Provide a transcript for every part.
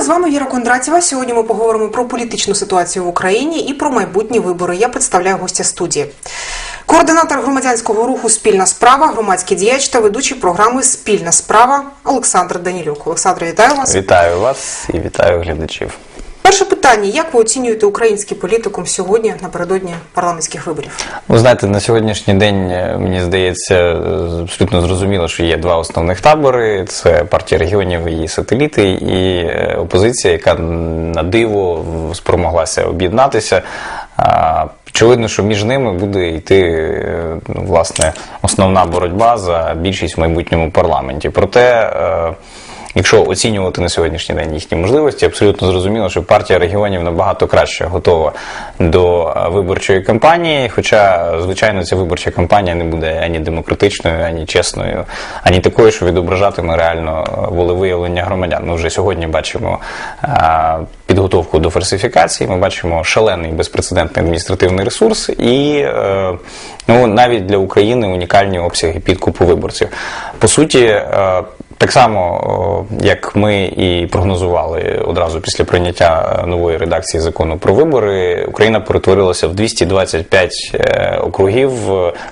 З вами Віра Кондратєва. Сьогодні ми поговоримо про політичну ситуацію в Україні і про майбутні вибори. Я представляю гостя студії. Координатор громадянського руху Спільна справа, громадський діяч та ведучий програми Спільна справа Олександр Данілюк. Олександр, вітаю вас. Вітаю вас і вітаю глядачів. Перше питання: як ви оцінюєте український політикум сьогодні напередодні парламентських виборів? Ви знаєте, на сьогоднішній день е, мені здається е, абсолютно зрозуміло, що є два основних табори: це партія регіонів і сателіти, і е, опозиція, яка на диво спромоглася об'єднатися. Очевидно, що між ними буде йти ну, власне основна боротьба за більшість в майбутньому парламенті. Проте. Якщо оцінювати на сьогоднішній день їхні можливості, абсолютно зрозуміло, що партія регіонів набагато краще готова до е, виборчої кампанії. Хоча, звичайно, ця виборча кампанія не буде ані демократичною, ані чесною, ані такою, що відображатиме реально е, волевиявлення громадян. Ми вже сьогодні бачимо е, підготовку до фальсифікації. Ми бачимо шалений безпрецедентний адміністративний ресурс і ну навіть для України унікальні обсяги підкупу виборців. По суті. Е, так само, як ми і прогнозували одразу після прийняття нової редакції закону про вибори, Україна перетворилася в 225 е, округів,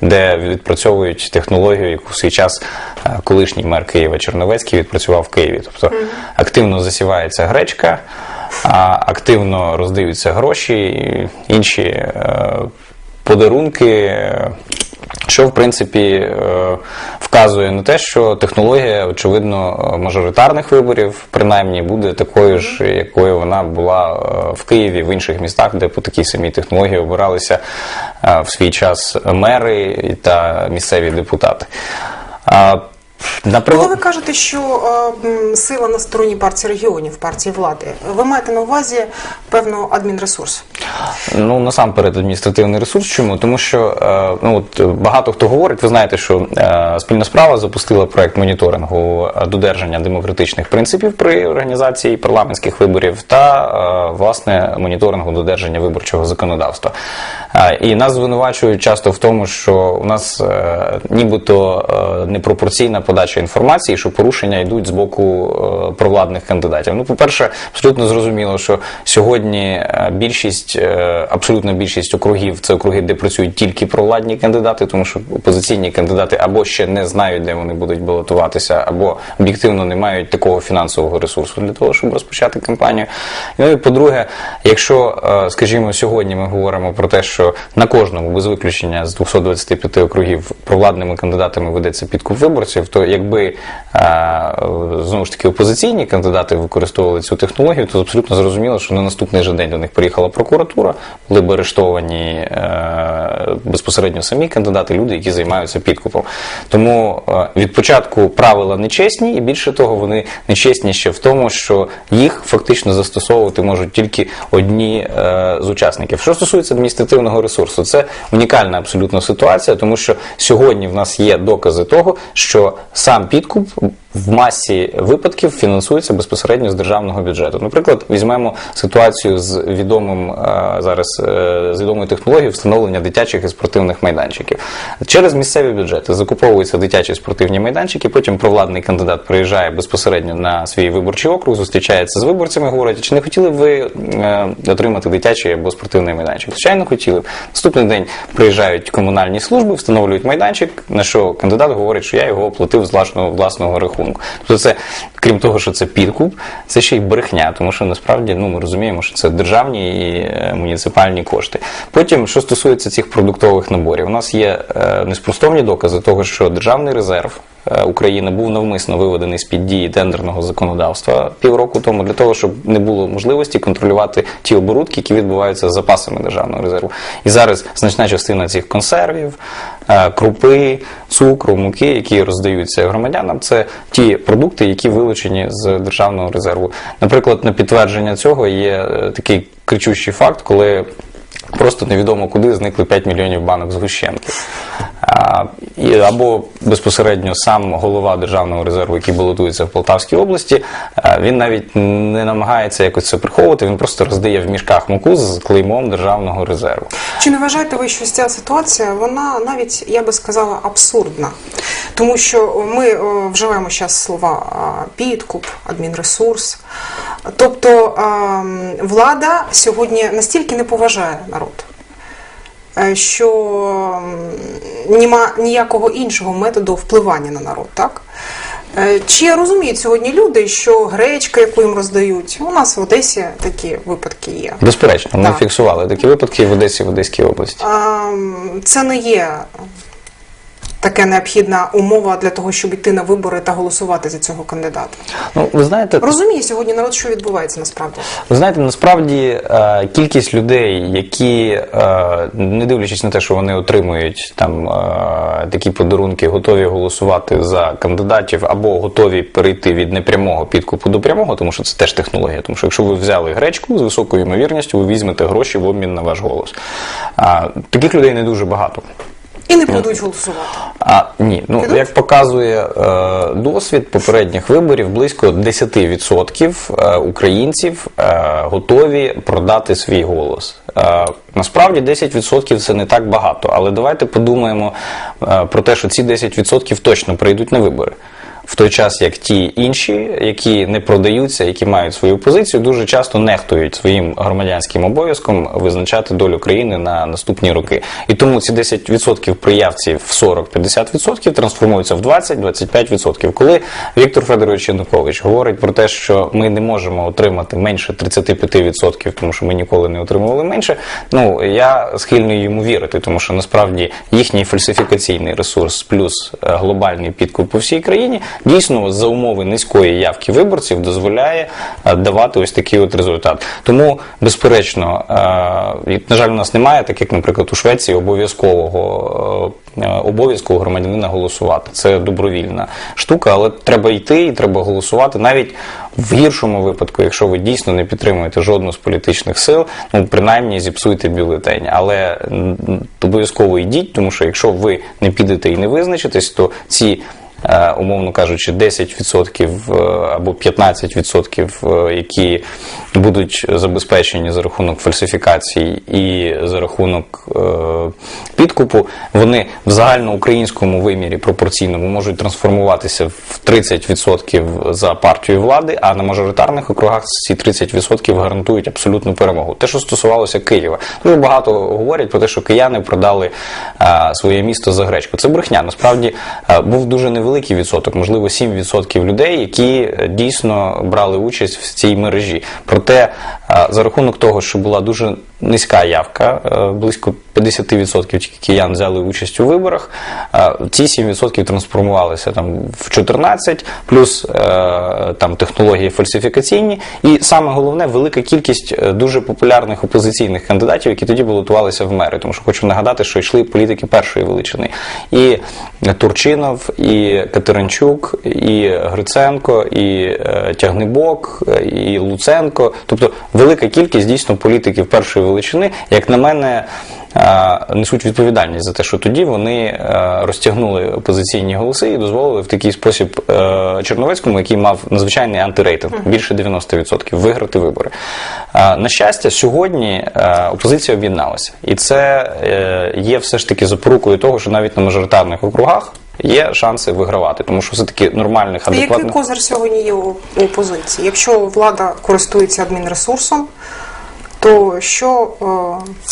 де відпрацьовують технологію, яку в свій час е, колишній мер Києва Черновецький відпрацював в Києві. Тобто активно засівається гречка, активно роздаються гроші, інші е, подарунки. Що в принципі е, вказує на те, що технологія, очевидно, е, мажоритарних виборів, принаймні, буде такою ж, якою вона була е, в Києві, в інших містах, де по такій самій технології обиралися в свій час мери та місцеві депутати. На Коли ви кажете, що е, сила на стороні партії регіонів, партії влади, ви маєте на увазі певно адмінресурс? Ну насамперед адміністративний ресурс. Чому? Тому що е, ну от багато хто говорить, ви знаєте, що е, спільна справа запустила проект моніторингу е, додержання демократичних принципів при організації парламентських виборів та е, власне моніторингу додержання виборчого законодавства. Е, і нас звинувачують часто в тому, що у нас е, нібито е, непропорційна подача інформації, що порушення йдуть з боку е, провладних кандидатів. Ну, по-перше, абсолютно зрозуміло, що сьогодні е, більшість, е, абсолютна більшість округів це округи, де працюють тільки провладні кандидати, тому що опозиційні кандидати або ще не знають, де вони будуть балотуватися, або об'єктивно не мають такого фінансового ресурсу для того, щоб розпочати кампанію. Ну і по-друге, якщо, скажімо, сьогодні ми говоримо про те, що на кожному без виключення з 225 округів провладними кандидатами ведеться підкуп виборців, то якби знову ж таки опозиційні кандидати використовували цю технологію, то абсолютно зрозуміло, що на наступний же день до них приїхала прокуратура, були б арештовані безпосередньо самі кандидати, люди, які займаються підкупом. Тому від початку правила нечесні, і більше того, вони нечесні ще в тому, що їх фактично застосовувати можуть тільки одні з учасників. Що стосується адміністративного ресурсу, це унікальна абсолютно ситуація, тому що сьогодні в нас є докази того, що сам підкуп в масі випадків фінансується безпосередньо з державного бюджету. Наприклад, візьмемо ситуацію з відомим е, зараз е, з відомою технологією встановлення дитячих і спортивних майданчиків. Через місцеві бюджети закуповуються дитячі спортивні майданчики. Потім провладний кандидат приїжджає безпосередньо на свій виборчий округ, зустрічається з виборцями, говорить, чи не хотіли б ви е, отримати дитячий або спортивний майданчик? Звичайно, хотіли б. Наступний день приїжджають комунальні служби, встановлюють майданчик. На що кандидат говорить, що я його оплатив з власного власного рахунку рахунку. Тобто, це, крім того, що це підкуп, це ще й брехня, тому що насправді ну, ми розуміємо, що це державні і е, муніципальні кошти. Потім, що стосується цих продуктових наборів, у нас є е, неспростовні докази того, що державний резерв. Е, України був навмисно виведений з під дії тендерного законодавства півроку тому для того, щоб не було можливості контролювати ті оборудки, які відбуваються з запасами державного резерву. І зараз значна частина цих консервів, е, крупи, цукру, муки, які роздаються громадянам, це ті продукти, які вилучені з державного резерву. Наприклад, на підтвердження цього є е, такий кричущий факт, коли Просто невідомо куди зникли 5 мільйонів банок згущенки. Або безпосередньо сам голова державного резерву, який балотується в Полтавській області, він навіть не намагається якось це приховувати, він просто роздає в мішках муку з клеймом державного резерву. Чи не вважаєте ви, що ця ситуація вона навіть я би сказала абсурдна? Тому що ми вживаємо зараз слова підкуп, адмінресурс. Тобто влада сьогодні настільки не поважає народ, е, що м, нема ніякого іншого методу впливання на народ, так? Е, Чи розуміють сьогодні люди, що гречка, яку їм роздають, у нас в Одесі такі випадки є. Безперечно, ми Так. фіксували такі випадки в Одесі в Одеській області. а Це не є така необхідна умова для того, щоб йти на вибори та голосувати за цього кандидата. Ну, ви знаєте, Розуміє сьогодні народ, що відбувається насправді. Ви знаєте, насправді е, кількість людей, які, е, не дивлячись на те, що вони отримують там е, такі подарунки, готові голосувати за кандидатів або готові перейти від непрямого підкупу до прямого, тому що це теж технологія. Тому що якщо ви взяли гречку з високою ймовірністю, ви візьмете гроші в обмін на ваш голос. Таких людей не дуже багато. І не будуть голосувати. А ні, ну Підуть? як показує е, досвід попередніх виборів, близько 10% е, українців е, готові продати свій голос. Е, насправді 10% це не так багато, але давайте подумаємо е, про те, що ці 10% точно прийдуть на вибори. В той час, як ті інші, які не продаються, які мають свою позицію, дуже часто нехтують своїм громадянським обов'язком визначати долю країни на наступні роки. І тому ці 10% приявців в 40-50% трансформуються в 20-25%. Коли Віктор Федорович Янукович говорить про те, що ми не можемо отримати менше 35%, тому що ми ніколи не отримували менше, ну я схильний йому вірити, тому що насправді їхній фальсифікаційний ресурс плюс е, глобальний підкуп по всій країні дійсно за умови низької явки виборців дозволяє е, давати ось такий от результат. Тому, безперечно, е, на жаль, у нас немає, так як, наприклад, у Швеції обов'язкового е, обов'язку громадянина голосувати. Це добровільна штука, але треба йти і треба голосувати навіть в гіршому випадку, якщо ви дійсно не підтримуєте жодну з політичних сил, ну принаймні зіпсуйте бюлетень. Але обов'язково йдіть, тому що якщо ви не підете і не визначитесь, то ці умовно кажучи, 10% е, або 15%, е, які будуть забезпечені за рахунок фальсифікацій і за рахунок е, підкупу, вони в загальноукраїнському вимірі пропорційному можуть трансформуватися в 30% за партію влади, а на мажоритарних округах ці 30% гарантують абсолютну перемогу. Те, що стосувалося Києва, дуже багато говорять про те, що кияни продали е, своє місто за гречку. Це брехня. Насправді е, був дуже невеликий відсоток, можливо, 7% людей, які е, дійсно брали участь в цій мережі. Проте, за рахунок того, що була дуже низька явка, е, близько 50% тільки киян взяли участь у виборах. е, Ці 7% трансформувалися там в 14, плюс е, там технології фальсифікаційні. І саме головне, велика кількість е, дуже популярних опозиційних кандидатів, які тоді балотувалися в мери. Тому що хочу нагадати, що йшли політики першої величини. І Турчинов, і Катеринчук, і Гриценко, і е, Тягнебок, е, і Луценко. Тобто велика кількість дійсно політиків першої величини, як на мене. Несуть відповідальність за те, що тоді вони е, розтягнули опозиційні голоси і дозволили в такий спосіб е, Черновецькому, який мав надзвичайний антирейтинг, більше 90%, виграти вибори. Е, На щастя, сьогодні опозиція об'єдналася, і це є все ж таки запорукою того, що навіть на мажоритарних округах є шанси вигравати, тому що все таки нормальних, Який адекватних. козир сьогодні є у у опозиції? Якщо влада користується адмінресурсом, то що е,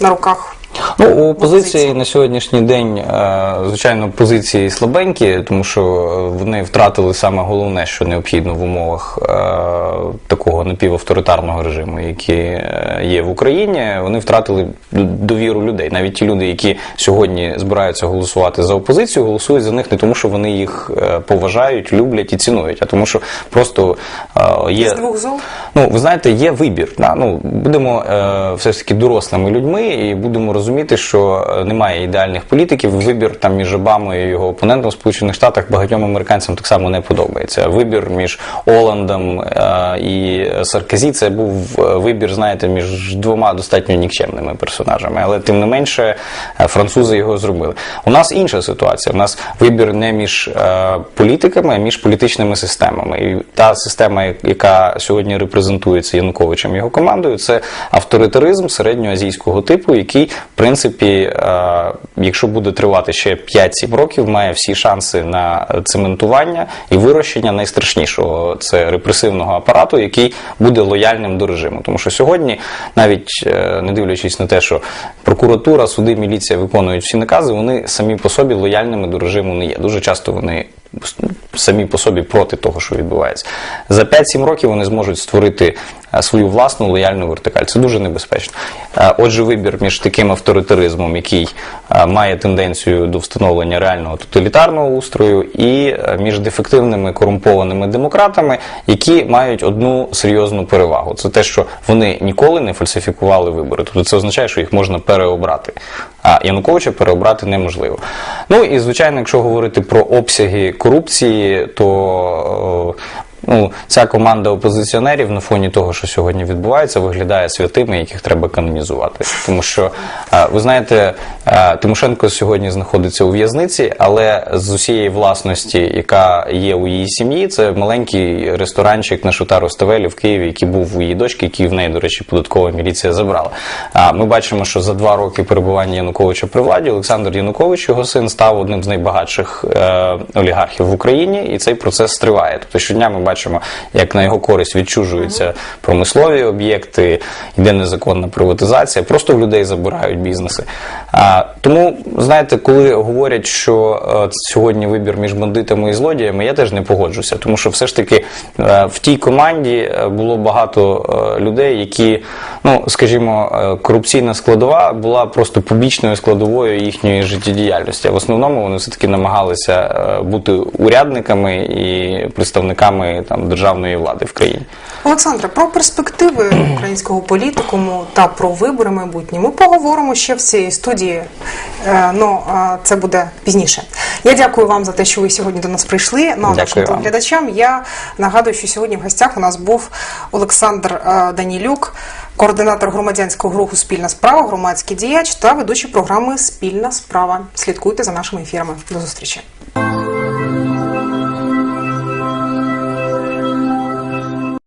на руках? Ну, у опозиції на сьогоднішній день, е, звичайно, позиції слабенькі, тому що вони втратили саме головне, що необхідно в умовах е, такого напівавторитарного режиму, який е, є в Україні. Вони втратили довіру людей. Навіть ті люди, які сьогодні збираються голосувати за опозицію, голосують за них не тому, що вони їх поважають, люблять і цінують, а тому, що просто є З двох зол? Ну, ви знаєте, є вибір. Да? Ну, будемо все ж таки дорослими людьми і будемо розуміти, що е, немає ідеальних політиків. Вибір там між Обамою і його опонентом в Сполучених Штатах багатьом американцям так само не подобається. Вибір між Оландом е, і Сарказі це був е, вибір, знаєте, між двома достатньо нікчемними персонажами. Але тим не менше французи його зробили. У нас інша ситуація. У нас вибір не між політиками, а між політичними системами. І та система, яка сьогодні репрезентується Януковичем і його командою, це авторитаризм середньоазійського типу, який принципі, е, якщо буде тривати ще 5-7 років, має всі шанси на цементування і вирощення найстрашнішого це репресивного апарату, який буде лояльним до режиму. Тому що сьогодні, навіть е, не дивлячись на те, що прокуратура, суди, міліція виконують всі накази, вони самі по собі лояльними до режиму не є. Дуже часто вони самі по собі проти того, що відбувається. За 5-7 років вони зможуть створити е, свою власну лояльну вертикаль. Це дуже небезпечно. Е, Отже, вибір між таким авторитаризмом, який е, має тенденцію до встановлення реального тоталітарного устрою, і між дефективними корумпованими демократами, які мають одну серйозну перевагу. Це те, що вони ніколи не фальсифікували вибори. Тобто це означає, що їх можна переобрати. А Януковича переобрати неможливо. Ну і звичайно, якщо говорити про обсяги корупції, то ну, ця команда опозиціонерів на фоні того, що сьогодні відбувається, виглядає святими, яких треба канонізувати. Тому що е, ви знаєте, е, Тимошенко сьогодні знаходиться у в'язниці, але з усієї власності, яка є у її сім'ї, це маленький ресторанчик на Шутару Ставелі в Києві, який був у її дочки, який в неї, до речі, податкова міліція забрала. А ми бачимо, що за два роки перебування Януковича при владі Олександр Янукович, його син, став одним з найбагатших е, олігархів в Україні, і цей процес триває. Тобто щодня ми бачимо, як на його користь відчужуються промислові об'єкти, йде незаконна приватизація, просто в людей забирають бізнеси. А, тому, знаєте, коли говорять, що е, сьогодні вибір між бандитами і злодіями, я теж не погоджуся, тому що все ж таки е, в тій команді е, було багато е, людей, які, ну скажімо, корупційна складова була просто побічною складовою їхньої життєдіяльності. А в основному вони все таки намагалися бути урядниками і представниками там державної влади в країні. Олександре, про перспективи українського політикуму та про вибори майбутні ми поговоримо ще в цій студії. Е, Ну це буде пізніше. Я дякую вам за те, що ви сьогодні до нас прийшли. Ну нашим глядачам я нагадую, що сьогодні в гостях у нас був Олександр е, Данілюк, координатор громадянського руху Спільна справа, громадський діяч та ведучий програми Спільна справа. Слідкуйте за нашими ефірами. До зустрічі.